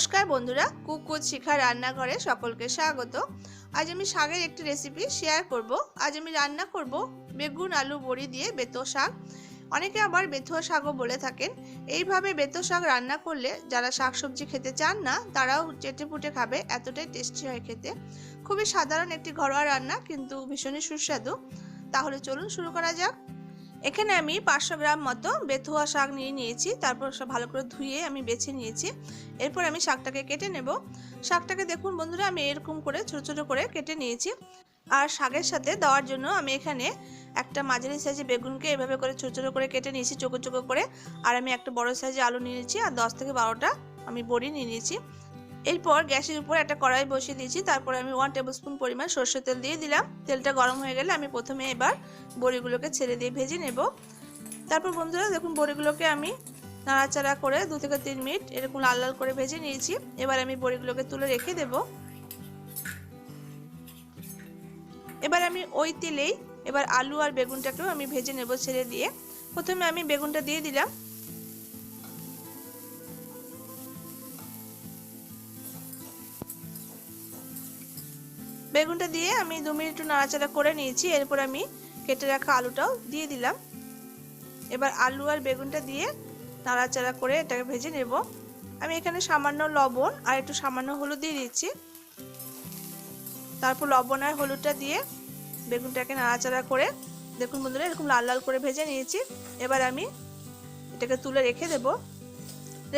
নমস্কার বন্ধুরা কুকুর শিখা রান্নাঘরে সকলকে স্বাগত। আজ আমি শাকের একটি রেসিপি শেয়ার করব। আজ আমি রান্না করব বেগুন, আলু, বড়ি দিয়ে বেতো শাক। অনেকে আবার বেথুয়া শাকও বলে থাকেন। এইভাবে বেতো শাক রান্না করলে যারা শাকসবজি খেতে চান না, তারাও চেটে পুটে খাবে, এতটাই টেস্টি হয় খেতে। খুবই সাধারণ একটি ঘরোয়া রান্না, কিন্তু ভীষণই সুস্বাদু। তাহলে চলুন শুরু করা যাক। এখানে আমি পাঁচশো গ্রাম মতো বেথুয়া শাক নিয়ে নিয়েছি। তারপর সব ভালো করে ধুয়ে আমি বেছে নিয়েছি। এরপর আমি শাকটাকে কেটে নেব। শাকটাকে দেখুন বন্ধুরা, আমি এরকম করে, ছোট ছোট করে কেটে নিয়েছি। আর শাকের সাথে দেওয়ার জন্য আমি এখানে একটা মাঝারি সাইজে বেগুনকে এভাবে করে ছোট ছোট করে কেটে নিয়েছি, চোখো চোখো করে। আর আমি একটা বড় সাইজে আলু নিয়ে নিয়েছি। আর দশ থেকে বারোটা আমি বড়ি নিয়ে নিয়েছি। এরপর গ্যাসের উপর একটা কড়াই বসিয়ে দিয়েছি। তারপর আমি ওয়ান টেবিল স্পুন পরিমাণ সর্ষের তেল দিয়ে দিলাম। তেলটা গরম হয়ে গেলে আমি প্রথমে এবার বড়িগুলোকে ছেড়ে দিয়ে ভেজে নেব। তারপর বন্ধুরা, দেখুন বড়িগুলোকে আমি নাড়াচাড়া করে দু থেকে তিন মিনিট এরকম লাল লাল করে ভেজে নিয়েছি। এবার আমি বড়িগুলোকে তুলে রেখে দেব। এবার আমি ওই তেলেই এবার আলু আর বেগুনটাকেও আমি ভেজে নেব ছেড়ে দিয়ে। প্রথমে আমি বেগুনটা দিয়ে দিলাম। বেগুনটা দিয়ে আমি দু মিনিট একটু নাড়াচাড়া করে নিয়েছি। এরপর আমি কেটে রাখা আলুটাও দিয়ে দিলাম। এবার আলু আর বেগুনটা দিয়ে নাড়াচাড়া করে এটাকে ভেজে নেব। আমি এখানে সামান্য লবণ আর একটু সামান্য হলুদ দিয়ে দিচ্ছি তারপর লবণ আর হলুদটা দিয়ে বেগুনটাকে নাড়াচাড়া করে, দেখুন বন্ধুরা এরকম লাল লাল করে ভেজে নিয়েছি। এবার আমি এটাকে তুলে রেখে দেব।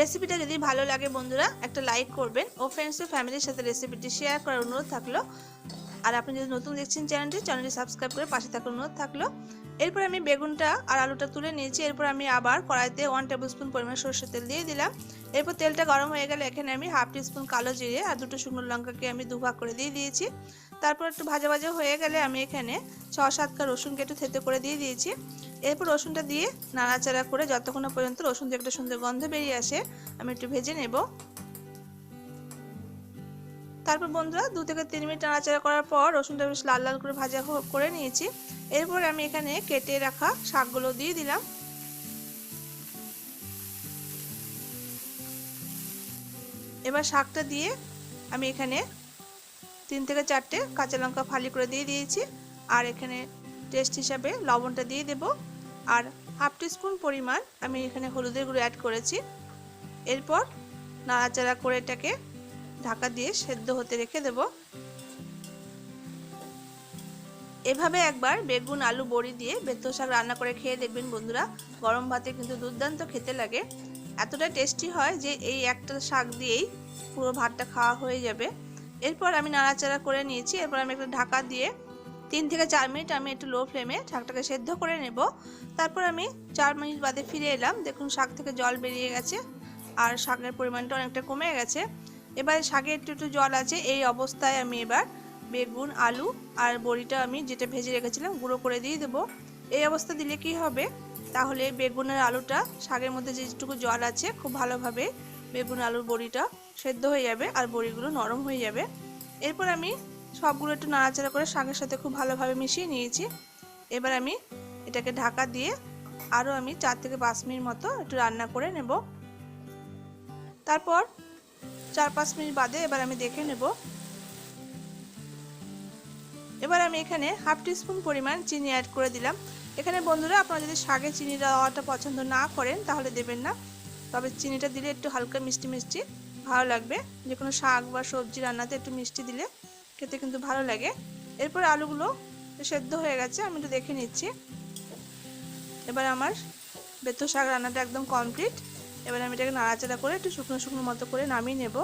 রেসিপিটা যদি ভালো লাগে বন্ধুরা, একটা লাইক করবেন। ও ফ্রেন্ডস ও ফ্যামিলির সাথে রেসিপিটি শেয়ার করার অনুরোধ থাকল। আর আপনি যদি নতুন দেখছেন চ্যানেলটি চ্যানেলটি সাবস্ক্রাইব করে পাশে থাকার অনুরোধ থাকল। এরপর আমি বেগুনটা আর আলুটা তুলে নিয়েছি। এরপর আমি আবার কড়াইতে ওয়ান টেবিল স্পুন পরিমাণ সর্ষের তেল দিয়ে দিলাম। এরপর তেলটা গরম হয়ে গেলে এখানে আমি হাফ টি স্পুন কালো জিরে আর দুটো শুকনো লঙ্কাকে আমি দুভাগ করে দিয়ে দিয়েছি। তারপর একটু ভাজা ভাজা হয়ে গেলে আমি এখানে ছ সাতটা রসুন কেটে থেতে করে দিয়ে দিয়েছি। এরপর রসুনটা দিয়ে নাড়াচাড়া করে যতক্ষণ পর্যন্ত রসুন থেকে একটা সুন্দর গন্ধ বেরিয়ে আসে, আমি একটু ভেজে নেব। তারপর বন্ধুরা দু থেকে তিন মিনিট নাড়াচাড়া করার পর রসুনটা বেশ লাল লাল করে ভাজা করে নিয়েছি। এরপর আমি এখানে কেটে রাখা শাকগুলো দিয়ে দিলাম। এবার শাকটা দিয়ে আমি এখানে তিন থেকে চারটে কাঁচা লঙ্কা ফালি করে দিয়ে দিয়েছি। আর এখানে টেস্ট হিসাবে লবণটা দিয়ে দেব। আর হাফ স্পুন পরিমাণ আমি এখানে হলুদের গুঁড়ো অ্যাড করেছি। এরপর নাড়াচাড়া করে এটাকে ঢাকা দিয়ে সেদ্ধ হতে রেখে দেব। এভাবে একবার বেগুন, আলু, বড়ি দিয়ে বেত্ত শাক রান্না করে খেয়ে দেখবেন বন্ধুরা, গরম ভাতে কিন্তু দুর্দান্ত খেতে লাগে। এতটা টেস্টি হয় যে এই একটা শাক দিয়েই পুরো ভাতটা খাওয়া হয়ে যাবে। এরপর আমি নাড়াচাড়া করে নিয়েছি, এরপর আমি একটু ঢাকা দিয়ে তিন থেকে চার মিনিট আমি একটু লো ফ্লেমে শাকটাকে সেদ্ধ করে নেব। তারপর আমি চার মিনিট বাদে ফিরে এলাম। দেখুন, শাক থেকে জল বেরিয়ে গেছে আর শাকের পরিমাণটা অনেকটা কমে গেছে। এবার শাকে একটু একটু জল আছে। এই অবস্থায় আমি এবার বেগুন, আলু আর বড়িটা আমি যেটা ভেজে রেখেছিলাম গুঁড়ো করে দিয়ে দেবো। এই অবস্থা দিলে কি হবে? তাহলে বেগুন আর আলুটা শাকের মধ্যে যেটুকু জল আছে, খুব ভালোভাবে বেগুন, আলুর বড়িটা সেদ্ধ হয়ে যাবে আর বড়িগুলো নরম হয়ে যাবে। এরপর আমি সবগুলো একটু নাড়াচাড়া করে শাকের সাথে খুব ভালোভাবে মিশিয়ে নিয়েছি। এবার আমি এটাকে ঢাকা দিয়ে আরও আমি চার থেকে পাঁচ মিনিট মতো একটু রান্না করে নেব। তারপর চার পাঁচ মিনিট বাদে এবার আমি দেখে নেব। এবার আমি এখানে হাফ স্পুন পরিমাণ চিনি অ্যাড করে দিলাম। এখানে বন্ধুরা আপনারা যদি শাকে চিনি দেওয়াটা পছন্দ না করেন তাহলে দেবেন না। তবে চিনিটা দিলে একটু হালকা মিষ্টি মিষ্টি ভালো লাগবে। যে কোনো শাক বা সবজি রান্নাতে একটু মিষ্টি দিলে খেতে কিন্তু ভালো লাগে। এরপর আলুগুলো সেদ্ধ হয়ে গেছে, আমি একটু দেখে নিচ্ছি। এবার আমার বেতো শাক রান্নাটা একদম কমপ্লিট এবার আমি এটাকে নাড়াচাড়া করে একটু শুকনো শুকনো মতো করে নামিয়ে নেব।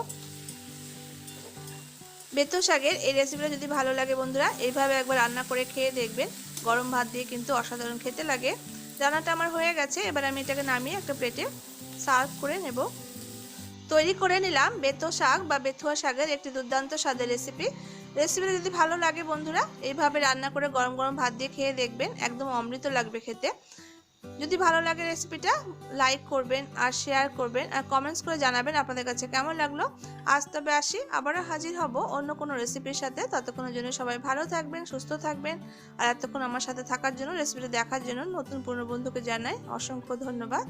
বেতো শাকের এই রেসিপিটা যদি ভালো লাগে বন্ধুরা, এইভাবে একবার রান্না করে খেয়ে দেখবেন। গরম ভাত দিয়ে কিন্তু অসাধারণ খেতে লাগে। রান্নাটা আমার হয়ে গেছে, এবার আমি এটাকে নামিয়ে একটা প্লেটে সার্ভ করে নেব। তৈরি করে নিলাম বেতো শাক বা বেথুয়া শাকের একটি দুর্দান্ত স্বাদের রেসিপি রেসিপিটা যদি ভালো লাগে বন্ধুরা, এইভাবে রান্না করে গরম গরম ভাত দিয়ে খেয়ে দেখবেন, একদম অমৃত লাগবে খেতে। যদি ভালো লাগে রেসিপিটা লাইক করবেন আর শেয়ার করবেন আর কমেন্টস করে জানাবেন আপনাদের কাছে কেমন লাগল। আজ তবে আসি, আবারও হাজির হব অন্য কোনো রেসিপির সাথে। ততক্ষণের জন্য সবাই ভালো থাকবেন, সুস্থ থাকবেন আর এতক্ষণ আমার সাথে থাকার জন্য রেসিপিটা দেখার জন্য নতুন পুরনো বন্ধুকে জানাই অসংখ্য ধন্যবাদ।